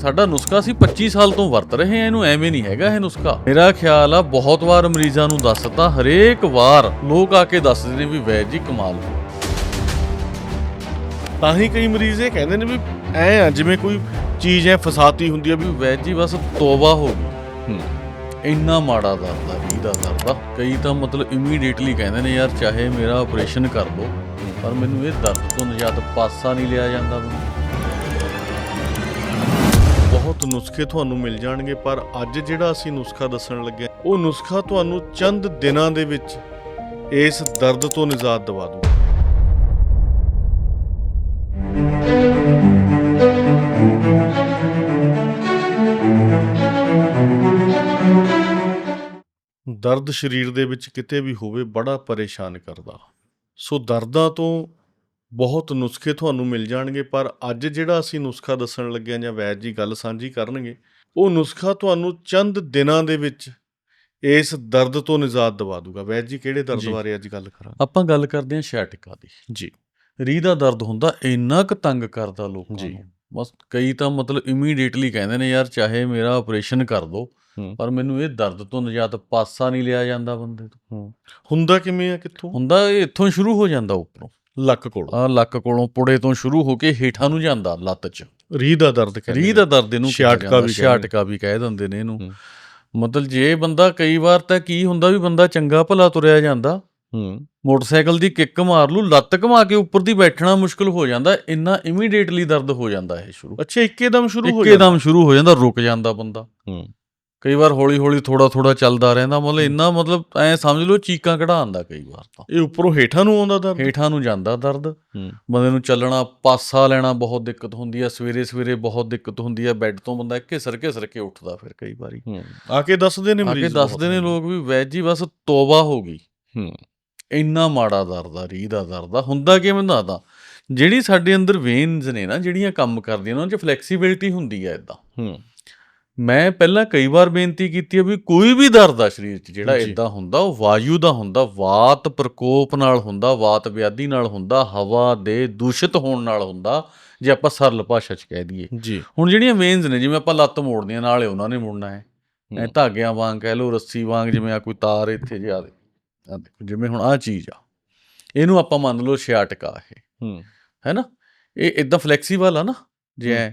ਸਾਡਾ ਨੁਸਖਾ ਅਸੀਂ 25 ਸਾਲ ਤੋਂ ਵਰਤ ਰਹੇ ਹਾਂ, ਇਹਨੂੰ ਐਵੇਂ ਨਹੀਂ ਹੈਗਾ ਇਹ ਨੁਸਖਾ। ਮੇਰਾ ਖਿਆਲ ਆ, ਬਹੁਤ ਵਾਰ ਮਰੀਜ਼ਾਂ ਨੂੰ ਦੱਸਤਾ ਹਰੇਕ ਵਾਰ ਲੋਕ ਆ ਕੇ ਦੱਸਦੇ ਨੇ ਵੀ ਵੈਦ ਜੀ ਕਮਾਲ ਤਾਂ ਹੀ ਕਈ ਮਰੀਜ਼ ਇਹ ਕਹਿੰਦੇ ਨੇ ਵੀ ਐ ਆ, ਜਿਵੇਂ ਕੋਈ ਚੀਜ਼ ਐ ਫਸਾਤੀ ਹੁੰਦੀ ਆ ਵੀ ਵੈਦ ਜੀ ਬਸ ਤੋਬਾ ਹੋ ਗਈ। ਇੰਨਾ ਮਾੜਾ ਦਰਦ ਆ, ਵੀ ਦਾ ਦਰਦ ਆ। ਕਈ ਤਾਂ ਮਤਲਬ ਇਮੀਡੀਏਟਲੀ ਕਹਿੰਦੇ ਨੇ, ਯਾਰ ਚਾਹੇ ਮੇਰਾ ਆਪਰੇਸ਼ਨ ਕਰ ਦੋ ਪਰ ਮੈਨੂੰ ਇਹ ਦਰਦ ਤੋਂ ਨਿਜਾਤ ਪਾਸਾ ਨਹੀਂ ਲਿਆ ਜਾਂਦਾ ਮੈਨੂੰ ਬਹੁਤ ਨੁਸਖੇ ਤੁਹਾਨੂੰ ਮਿਲ ਜਾਣਗੇ, ਪਰ ਅੱਜ ਜਿਹੜਾ ਅਸੀਂ ਨੁਸਖਾ ਦੱਸਣ ਲੱਗੇ ਉਹ ਨੁਸਖਾ ਤੁਹਾਨੂੰ ਚੰਦ ਦਿਨਾਂ ਦੇ ਵਿੱਚ ਇਸ ਦਰਦ ਤੋਂ ਨਿਜਾਤ ਦਿਵਾ ਦੂ ਦਰਦ ਸਰੀਰ ਦੇ ਵਿੱਚ ਕਿਤੇ ਵੀ ਹੋਵੇ, ਬੜਾ ਪਰੇਸ਼ਾਨ ਕਰਦਾ। ਸੋ ਦਰਦਾਂ ਤੋਂ ਬਹੁਤ ਨੁਸਖੇ ਤੁਹਾਨੂੰ ਮਿਲ ਜਾਣਗੇ ਪਰ ਅੱਜ ਜਿਹੜਾ ਅਸੀਂ ਨੁਸਖਾ ਦੱਸਣ ਲੱਗੇ ਹਾਂ ਜਾਂ ਵੈਦ ਜੀ ਗੱਲ ਸਾਂਝੀ ਕਰਨਗੇ ਉਹ ਨੁਸਖਾ ਤੁਹਾਨੂੰ ਚੰਦ ਦਿਨਾਂ ਦੇ ਵਿੱਚ ਇਸ ਦਰਦ ਤੋਂ ਨਿਜਾਤ ਦਿਵਾ ਦੂਗਾ। ਵੈਦ ਜੀ ਕਿਹੜੇ ਦਰਦ। ਬਾਰੇ ਅੱਜ ਗੱਲ ਕਰਾਂ ਆਪਾਂ ਗੱਲ ਕਰਦੇ ਹਾਂ ਸ਼ੈਟਿਕਾ ਦੀ। ਜੀ। ਰੀਹ ਦਾ ਦਰਦ ਹੁੰਦਾ ਇੰਨਾ ਕੁ ਤੰਗ ਕਰਦਾ ਲੋਕਾਂ ਜੀ। ਨੂੰ। ਬਸ ਕਈ ਤਾਂ ਮਤਲਬ ਇਮੀਡੀਏਟਲੀ ਕਹਿੰਦੇ ਨੇ ਯਾਰ ਚਾਹੇ ਮੇਰਾ ਆਪਰੇਸ਼ਨ ਕਰ ਦੋ। ਪਰ ਮੈਨੂੰ ਇਹ ਦਰਦ ਤੋਂ ਨਿਜਾਤ ਪਾਸਾ ਨਹੀਂ ਲਿਆ ਜਾਂਦਾ ਬੰਦੇ ਤੋਂ। ਹੁੰਦਾ ਕਿਵੇਂ ਆ ਕਿੱਥੋਂ? ਹੁੰਦਾ ਇਹ ਇੱਥੋਂ ਸ਼ੁਰੂ ਹੋ ਜਾਂਦਾ ਉੱਪਰੋਂ। ਲੱਕ ਕੋਲ। ਆ ਲੱਕ ਕੋਲੋਂ ਪੁੜੇ ਤੋਂ ਸ਼ੁਰੂ ਹੋ ਕੇ ਹੇਠਾਂ ਨੂੰ ਜਾਂਦਾ ਲੱਤ 'ਚ। ਰੀਹ ਦਾ ਦਰਦ ਕਹਿੰਦੇ ਰੀਹ ਦਾ ਦਰਦ ਇਹਨੂੰ ਜਾਂਦਾ, ਵੀ। ਛਿਆਟਕਾ ਵੀ ਕਹਿ ਦਿੰਦੇ ਨੇ ਇਹਨੂੰ। ਮਤਲਬ ਜੇ ਬੰਦਾ ਕਈ ਵਾਰ ਤਾਂ ਕੀ ਹੁੰਦਾ ਵੀ ਬੰਦਾ ਚੰਗਾ ਭਲਾ ਤੁਰਿਆ ਜਾਂਦਾ ਹੂੰ। ਮੋਟਰਸਾਈਕਲ ਦੀ ਕਿੱਕ ਮਾਰ ਲੂ ਲੱਤ ਘੁਮਾ ਕੇ ਉੱਪਰ ਦੀ ਬੈਠਣਾ ਮੁਸ਼ਕਲ ਹੋ ਜਾਂਦਾ ਇੰਨਾ ਇਮੀਡੀਏਟਲੀ ਦਰਦ ਹੋ ਜਾਂਦਾ ਇਹ ਸ਼ੁਰੂ। ਅੱਛਾ ਇੱਕੇਦਮ ਸ਼ੁਰੂ ਹੋ ਇੱਕੇਦਮ ਸ਼ੁਰੂ ਹੋ ਜਾਂਦਾ ਰੁਕ ਜਾਂਦਾ ਬੰਦਾ। ਹੂੰ। ਕਈ ਵਾਰ ਹੌਲੀ ਹੌਲੀ ਥੋੜਾ ਥੋੜਾ ਚੱਲਦਾ ਰਹਿੰਦਾ ਮਤਲਬ ਇੰਨਾ ਮਤਲਬ ਐ ਸਮਝ ਲਓ ਚੀਕਾਂ ਕਢਾਉਂਦਾ ਕਈ ਵਾਰ ਤਾਂ। ਇਹ ਉੱਪਰੋਂ ਹੇਠਾਂ ਨੂੰ ਆਉਂਦਾ ਦਰਦ? ਹੇਠਾਂ ਨੂੰ ਜਾਂਦਾ ਦਰਦ। ਬੰਦੇ ਨੂੰ ਚੱਲਣਾ ਪਾਸਾ ਲੈਣਾ ਬਹੁਤ ਦਿੱਕਤ ਹੁੰਦੀ ਹੈ ਸਵੇਰੇ ਸਵੇਰੇ ਬਹੁਤ ਦਿੱਕਤ ਹੁੰਦੀ ਹੈ ਬੈੱਡ ਤੋਂ ਬੰਦਾ ਘਿਸਰ ਘਿਸਰ ਕੇ ਉੱਠਦਾ ਫਿਰ ਕਈ ਵਾਰੀ। ਆ ਕੇ ਦੱਸਦੇ ਨੇ ਆ ਕੇ ਮਰੀਜ਼ ਦੱਸਦੇ ਨੇ ਲੋਕ ਵੀ ਵੈਦ ਜੀ ਬਸ ਤੋਬਾ ਹੋ ਗਈ। ਇੰਨਾ ਮਾੜਾ ਦਰਦ ਆ ਰੀਹ ਦਾ ਦਰਦ ਆ। ਹੁੰਦਾ ਕਿਵੇਂ ਦੱਸਦਾ ਜਿਹੜੀ ਸਾਡੇ ਅੰਦਰ ਵੇਨਸ ਨੇ ਨਾ ਜਿਹੜੀਆਂ ਕੰਮ ਕਰਦੀਆਂ ਉਹਨਾਂ 'ਚ ਫਲੈਕਸੀਬਿਲਿਟੀ ਹੁੰਦੀ ਹੈ ਇਦਾਂ ਹੂੰ। ਮੈਂ ਪਹਿਲਾਂ ਕਈ ਵਾਰ ਬੇਨਤੀ ਕੀਤੀ ਹੈ ਵੀ ਕੋਈ ਵੀ ਦਰਦ ਆ ਸਰੀਰ 'ਚ ਜਿਹੜਾ। ਇਦਾਂ ਹੁੰਦਾ ਉਹ ਵਾਯੂ ਦਾ ਹੁੰਦਾ ਵਾਤ ਪ੍ਰਕੋਪ ਨਾਲ ਹੁੰਦਾ ਵਾਤ ਵਿਆਧੀ ਨਾਲ ਹੁੰਦਾ ਹਵਾ ਦੇ ਦੂਸ਼ਿਤ ਹੋਣ ਨਾਲ ਹੁੰਦਾ ਜੇ ਆਪਾਂ ਸਰਲ ਭਾਸ਼ਾ 'ਚ ਕਹਿ ਦਈਏ। ਜੀ। ਹੁਣ ਜਿਹੜੀਆਂ ਵੇਨਸ ਨੇ ਜਿਵੇਂ ਆਪਾਂ ਲੱਤ ਮੋੜਦੇ ਆ ਨਾਲੇ ਉਹਨਾਂ ਨੇ ਮੁੜਨਾ ਹੈ। ਐ। ਧਾਗਿਆਂ ਵਾਂਗ ਕਹਿ ਲਓ ਰੱਸੀ ਵਾਂਗ ਜਿਵੇਂ ਆ ਕੋਈ ਤਾਰ ਇੱਥੇ ਜਿਹਾ ਦੇ ਜਿਵੇਂ ਹੁਣ ਆ ਚੀਜ਼ ਆ ਇਹਨੂੰ ਆਪਾਂ ਮੰਨ ਲਓ ਛਿਆਟਕਾ ਇਹ ਹੂੰ। ਹੈ ਨਾ? ਇਹ ਇਦਾਂ ਫਲੈਕਸੀਬਲ ਆ ਨਾ ਜੇ ਐਂ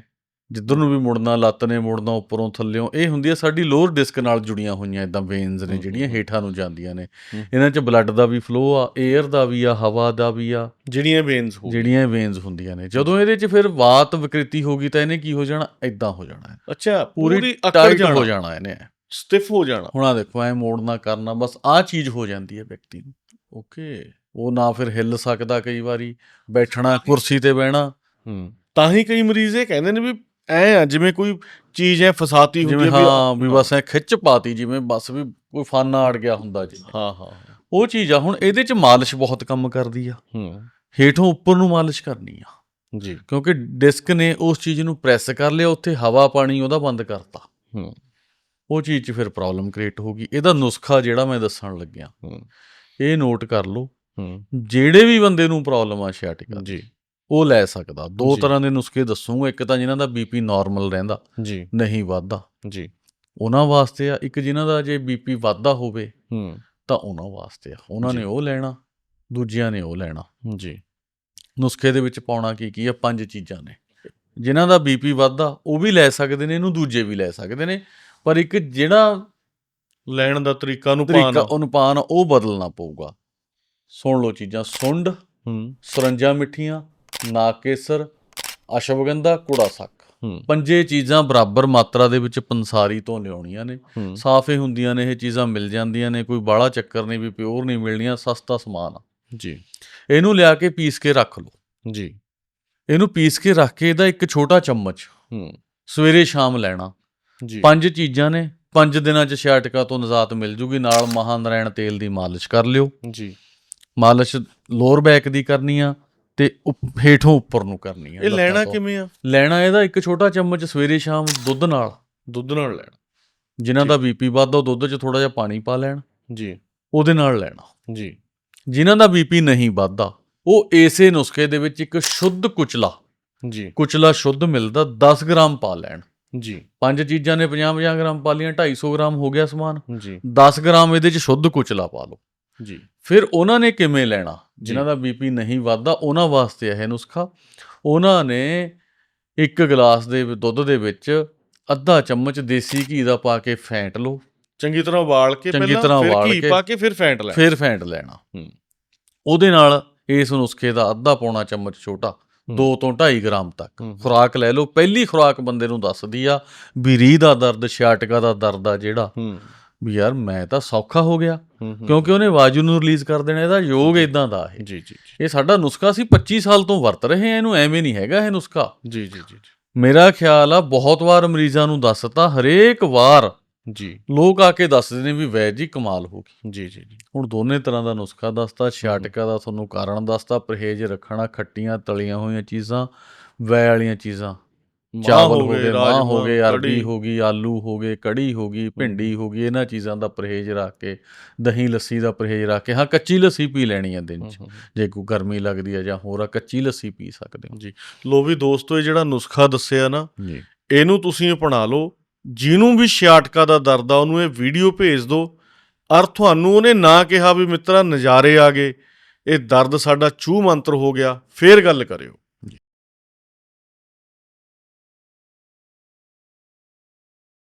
ਜਿੱਧਰ ਨੂੰ ਵੀ ਮੁੜਨਾ ਲੱਤ ਨੇ ਮੁੜਨਾ ਉੱਪਰੋਂ ਥੱਲਿਓਂ ਇਹ ਹੁੰਦੀ ਆ ਸਾਡੀ ਲੋਅਰ ਡਿਸਕ ਨਾਲ ਜੁੜੀਆਂ ਹੋਈਆਂ ਇਦਾਂ ਵੇਨਸ ਨੇ ਹੂੰ, ਜਿਹੜੀਆਂ ਹੂੰ। ਹੇਠਾਂ ਨੂੰ ਜਾਂਦੀਆਂ ਨੇ। ਹੂੰ। ਇਹਨਾਂ 'ਚ ਬਲੱਡ ਦਾ ਵੀ ਫਲੋ ਆ 에ਅਰ ਦਾ ਵੀ ਆ ਹਵਾ ਦਾ ਵੀ ਆ। ਜਿਹੜੀਆਂ ਵੇਨਸ ਹੋ ਜਿਹੜੀਆਂ ਵੇਨਸ ਹੁੰਦੀਆਂ ਨੇ। ਜਦੋਂ ਇਹਦੇ 'ਚ ਫਿਰ ਵਾਤ ਵਿਕ੍ਰਿਤੀ ਹੋ ਗਈ ਤਾਂ ਇਹਨੇ ਕੀ ਹੋ ਜਾਣਾ? ਇਦਾਂ ਹੋ ਜਾਣਾ। ਹੈ ਅੱਛਾ ਪੂਰੀ ਟਾਈਟ ਹੋ ਜਾਣਾ ਇਹਨੇ। ਸਟਿਫ ਹੋ ਜਾਣਾ। ਹੁਣ ਆ ਦੇਖੋ ਐ ਮੋੜਨਾ ਕਰਨਾ ਬਸ ਆਹ ਚੀਜ਼ ਹੋ ਜਾਂਦੀ ਹੈ ਵਿਅਕਤੀ ਨੂੰ। ਓਕੇ ਉਹ ਨਾ ਫਿਰ ਹਿੱਲ ਸਕਦਾ ਕਈ ਵਾਰੀ ਬੈਠਣਾ ਕੁਰਸੀ ਤੇ ਬਹਿਣਾ। ਹੂੰ। ਤਾਂ ਹੀ ਕਈ ਮਰੀਜ਼ ਇਹ ਕਹਿੰਦੇ ਨੇ ਵੀ ਐ ਆ ਜਿਵੇਂ ਕੋਈ ਚੀਜ਼ ਐ ਫਸਾਤੀ ਹੁੰਦੀ ਜਿਵੇਂ ਵੀ ਹਾਂ ਵੀ ਬਸ ਐ ਖਿੱਚ ਪਾਤੀ ਜਿਵੇਂ ਬਸ ਵੀ ਕੋਈ ਫਾਨਾ ਅੜ ਗਿਆ ਹੁੰਦਾ ਜੀ। ਹਾਂ ਹਾਂ ਉਹ ਚੀਜ਼ ਆ ਹੁਣ ਇਹਦੇ ਚ ਮਾਲਿਸ਼ ਬਹੁਤ ਕੰਮ ਕਰਦੀ ਆ। ਹੂੰ। ਹੇਠੋਂ ਉੱਪਰ ਨੂੰ ਮਾਲਿਸ਼ ਕਰਨੀ ਆ। ਜੀ। ਕਿਉਂਕਿ ਡਿਸਕ ਨੇ ਉਸ ਚੀਜ਼ ਨੂੰ ਪ੍ਰੈਸ ਕਰ ਲਿਆ ਉੱਥੇ ਹਵਾ ਪਾਣੀ ਉਹਦਾ ਬੰਦ ਕਰਤਾ। ਹੂੰ। ਉਹ ਚੀਜ਼ 'ਚ ਫਿਰ ਪ੍ਰੋਬਲਮ ਕ੍ਰੀਏਟ ਹੋ ਗਈ। ਇਹਦਾ ਨੁਸਖਾ ਜਿਹੜਾ ਮੈਂ ਦੱਸਣ ਲੱਗਿਆ। ਹੂੰ। ਇਹ ਨੋਟ ਕਰ ਲਓ। ਹੂੰ। ਜਿਹੜੇ ਵੀ ਬੰਦੇ ਨੂੰ ਪ੍ਰੋਬਲਮ ਆ ਸ਼ਿਆਟਿਕਾ ਜੀ। ਉਹ ਲੈ ਸਕਦਾ। ਦੋ। ਤਰ੍ਹਾਂ ਦੇ ਨੁਸਖੇ ਦੱਸੂਗਾ। ਇੱਕ ਤਾਂ ਜਿਨ੍ਹਾਂ ਦਾ ਬੀਪੀ ਨਾਰਮਲ ਰਹਿੰਦਾ ਜੀ। ਨਹੀਂ ਵੱਧਦਾ। ਜੀ। ਉਹਨਾਂ ਵਾਸਤੇ ਆ ਇੱਕ ਜਿਨ੍ਹਾਂ ਦਾ ਜੇ ਬੀਪੀ ਵੱਧਦਾ ਹੋਵੇ ਹੂੰ। ਤਾਂ ਉਹਨਾਂ ਵਾਸਤੇ ਆ। ਉਹਨਾਂ। ਨੇ ਉਹ ਲੈਣਾ ਦੂਜਿਆਂ ਨੇ ਉਹ ਲੈਣਾ। ਜੀ। ਨੁਸਖੇ ਦੇ ਵਿੱਚ ਪਾਉਣਾ ਕੀ ਕੀ ਆ? ਪੰਜ ਚੀਜ਼ਾਂ ਨੇ। ਜਿਨ੍ਹਾਂ ਦਾ ਬੀਪੀ ਵੱਧਦਾ ਉਹ ਵੀ ਲੈ ਸਕਦੇ ਨੇ ਇਹਨੂੰ ਦੂਜੇ ਵੀ ਲੈ ਸਕਦੇ ਨੇ। ਪਰ ਇੱਕ ਜਿਹੜਾ ਲੈਣ ਦਾ ਤਰੀਕਾ ਨੂੰ ਤਰੀਕਾ ਪਾਣਾ ਅਨੁਪਾਨ ਉਹ ਬਦਲਣਾ ਪਊਗਾ। ਸੁਣ ਲਓ ਚੀਜ਼ਾਂ। ਸੁੰਡ ਹੂੰ। ਸਰੰਜਾਂ ਮਿੱਠੀਆਂ ਨਾਕੇਸਰ ਅਸ਼ਵਗੰਧਾ ਕੁੜਾ ਸੱਕ ਹੂੰ ਪੰਜੇ ਚੀਜ਼ਾਂ ਬਰਾਬਰ ਮਾਤਰਾ ਦੇ ਵਿੱਚ ਪੰਸਾਰੀ ਤੋਂ ਲਿਆਉਣੀਆਂ ਨੇ। ਹੂੰ। ਸਾਫੇ ਹੁੰਦੀਆਂ ਨੇ ਇਹ ਚੀਜ਼ਾਂ ਮਿਲ ਜਾਂਦੀਆਂ ਨੇ ਕੋਈ ਬਾਹਲਾ ਚੱਕਰ ਨਹੀਂ ਵੀ ਪਿਓਰ ਨਹੀਂ ਮਿਲਣੀਆਂ ਸਸਤਾ ਸਮਾਨ ਆ। ਜੀ। ਇਹਨੂੰ ਲਿਆ ਕੇ ਪੀਸ ਕੇ ਰੱਖ ਲਓ। ਜੀ। ਇਹਨੂੰ ਪੀਸ ਕੇ ਰੱਖ ਕੇ ਇਹਦਾ ਇੱਕ ਛੋਟਾ ਚਮਚ ਹੂੰ। ਸਵੇਰੇ ਸ਼ਾਮ ਲੈਣਾ। ਜੀ। ਪੰਜ ਚੀਜ਼ਾਂ ਨੇ ਪੰਜ ਦਿਨਾਂ 'ਚ ਛਿਆਟਕਾ ਤੋਂ ਨਿਜਾਤ ਮਿਲ ਜੂਗੀ ਨਾਲ ਮਹਾਨਰਾਇਣ ਤੇਲ ਦੀ ਮਾਲਿਸ਼ ਕਰ ਲਿਓ। ਜੀ। ਮਾਲਿਸ਼ ਲੋਅਰ ਬੈਕ ਦੀ ਕਰਨੀ ਆ ਤੇ ਹੇਠੋਂ ਉੱਪਰ ਨੂੰ ਕਰਨੀ ਆ ਇਹ ਲੈਣਾ। ਕਿਵੇਂ ਆ? ਲੈਣਾ ਇਹਦਾ ਇੱਕ ਛੋਟਾ ਚਮਚ ਸਵੇਰੇ ਸ਼ਾਮ ਦੁੱਧ ਨਾਲ। ਦੁੱਧ ਨਾਲ ਲੈਣਾ। ਜਿਨ੍ਹਾਂ ਦਾ ਬੀਪੀ ਵੱਧਦਾ ਉਹ ਦੁੱਧ 'ਚ ਥੋੜਾ ਜਿਹਾ ਪਾਣੀ ਪਾ ਲੈਣ। ਜੀ। ਉਹਦੇ ਨਾਲ ਲੈਣਾ। ਜੀ। ਜਿਨ੍ਹਾਂ ਦਾ ਬੀਪੀ ਨਹੀਂ ਵੱਧਦਾ ਉਹ ਏਸੇ ਨੁਸਖੇ ਦੇ ਵਿੱਚ ਇੱਕ ਸ਼ੁੱਧ ਕੁਚਲਾ। ਜੀ। ਕੁਚਲਾ ਸ਼ੁੱਧ ਮਿਲਦਾ 10 ਗ੍ਰਾਮ ਪਾ ਲੈਣ। ਜੀ। ਪੰਜ ਚੀਜ਼ਾਂ ਨੇ 50-50 ਗ੍ਰਾਮ ਪਾ ਲੀਆਂ 250 ਗ੍ਰਾਮ ਹੋ ਗਿਆ ਸਮਾਨ। ਜੀ। 10 ਗ੍ਰਾਮ ਇਹਦੇ ਚ ਸ਼ੁੱਧ ਕੁਚਲਾ ਪਾ ਲਓ। ਜੀ। ਫਿਰ ਉਹਨਾਂ ਨੇ ਕਿਵੇਂ ਲੈਣਾ? ਜਿਨ੍ਹਾਂ। ਦਾ ਬੀਪੀ ਨਹੀਂ ਵੱਧਦਾ ਉਹਨਾਂ ਵਾਸਤੇ ਇਹ ਨੁਸਖਾ। ਉਹਨਾਂ ਨੇ ਇੱਕ ਗਲਾਸ ਦੇ ਦੁੱਧ ਦੇ ਵਿੱਚ ਅੱਧਾ ਚਮਚ ਦੇਸੀ ਘੀ ਦਾ ਪਾ ਕੇ ਫੈਂਟ ਲਓ। ਚੰਗੀ ਤਰ੍ਹਾਂ ਉਬਾਲ ਕੇ ਪਹਿਲਾਂ ਫਿਰ ਘੀ ਪਾ ਕੇ ਫਿਰ ਫੈਂਟ ਲੈ ਫਿਰ ਫੈਂਟ ਲੈਣਾ। ਹੂੰ। ਉਹਦੇ ਨਾਲ ਇਸ ਨੁਸਖੇ ਦਾ ਅੱਧਾ ਪੌਣਾ ਚਮਚ ਛੋਟਾ 2 ਤੋਂ 2.5 ਗ੍ਰਾਮ ਤੱਕ। ਖੁਰਾਕ ਲੈ ਲਓ। ਪਹਿਲੀ ਖੁਰਾਕ ਬੰਦੇ ਨੂੰ ਦੱਸਦੀ ਆ ਵੀ ਰੀਹ ਦਾ ਦਰਦ ਛਿਆਟਕਾ ਦਾ ਦਰਦ ਆ ਜਿਹੜਾ। ਹੂੰ। ਵੀ ਯਾਰ ਮੈਂ ਤਾਂ ਸੌਖਾ ਹੋ ਗਿਆ। ਹੂੰ, ਹੂੰ। ਕਿਉਂਕਿ ਉਹਨੇ ਵਾਜੂ ਨੂੰ ਰਿਲੀਜ਼ ਕਰ ਦੇਣਾ ਇਹਦਾ ਯੋਗ ਇਦਾਂ ਦਾ ਇਹ। ਜੀ ਜੀ ਜੀ। ਇਹ ਸਾਡਾ ਨੁਸਖਾ ਸੀ 25 ਸਾਲ ਤੋਂ ਵਰਤ ਰਹੇ ਆ ਇਹਨੂੰ ਐਵੇਂ ਨਹੀਂ ਹੈਗਾ ਇਹ ਨੁਸਖਾ। ਜੀ ਜੀ ਜੀ ਮੇਰਾ ਖਿਆਲ ਆ ਬਹੁਤ ਵਾਰ ਮਰੀਜ਼ਾਂ ਨੂੰ ਦੱਸਤਾ ਹਰੇਕ ਵਾਰ ਜੀ। ਲੋਕ ਆ ਕੇ ਦੱਸਦੇ ਨੇ ਵੀ ਵੈਦ ਜੀ ਕਮਾਲ ਹੋ ਗਈ। ਜੀ ਜੀ ਜੀ। ਹੁਣ ਦੋਨੇ ਤਰ੍ਹਾਂ ਦਾ ਨੁਸਖਾ ਦੱਸਤਾ ਛਿਆਟਕਾ ਦਾ ਤੁਹਾਨੂੰ ਕਾਰਨ ਦੱਸਤਾ ਪਰਹੇਜ਼ ਰੱਖਣਾ ਖੱਟੀਆਂ ਤਲੀਆਂ ਹੋਈਆਂ ਚੀਜ਼ਾਂ ਵੈ ਵਾਲੀਆਂ ਚੀਜ਼ਾਂ। ਚਾਵਲ ਹੋ ਗਏ ਮਾਂ ਹੋ ਗਏ ਅਰਬੀ ਹੋ ਗਈ ਆਲੂ ਹੋ ਗਏ ਕੜੀ ਹੋ ਗਈ ਭਿੰਡੀ ਹੋ ਗਈ ਇਹਨਾਂ ਚੀਜ਼ਾਂ ਦਾ ਪਰਹੇਜ਼ ਰੱਖ ਕੇ ਦਹੀਂ ਲੱਸੀ ਦਾ ਪਰਹੇਜ਼ ਰੱਖ ਕੇ ਹਾਂ ਕੱਚੀ ਲੱਸੀ ਪੀ ਲੈਣੀ ਆ ਦਿਨ 'ਚ। ਜੇ ਕੋਈ ਗਰਮੀ ਲੱਗਦੀ ਆ ਜਾਂ ਹੋਰ ਆ ਕੱਚੀ ਲੱਸੀ ਪੀ ਸਕਦੇ ਹੋ। ਲੋ ਵੀ ਦੋਸਤੋ ਇਹ ਜਿਹੜਾ ਨੁਸਖਾ ਦੱਸਿਆ ਨਾ ਜੀ। ਇਹਨੂੰ ਤੁਸੀਂ ਅਪਣਾ ਲਓ। ਜਿਹਨੂੰ ਵੀ ਛਿਆਟਕਾ ਦਾ ਦਰਦ ਆ ਉਹਨੂੰ ਇਹ ਵੀਡੀਓ ਭੇਜ ਦਿਓ ਅਰ ਤੁਹਾਨੂੰ ਉਹਨੇ ਨਾ ਕਿਹਾ ਵੀ ਮਿੱਤਰਾ ਨਜ਼ਾਰੇ ਆ ਗਏ। ਇਹ ਦਰਦ ਸਾਡਾ ਚੂ ਮੰਤਰ ਹੋ ਗਿਆ। ਫੇਰ ਗੱਲ ਕਰਿਓ।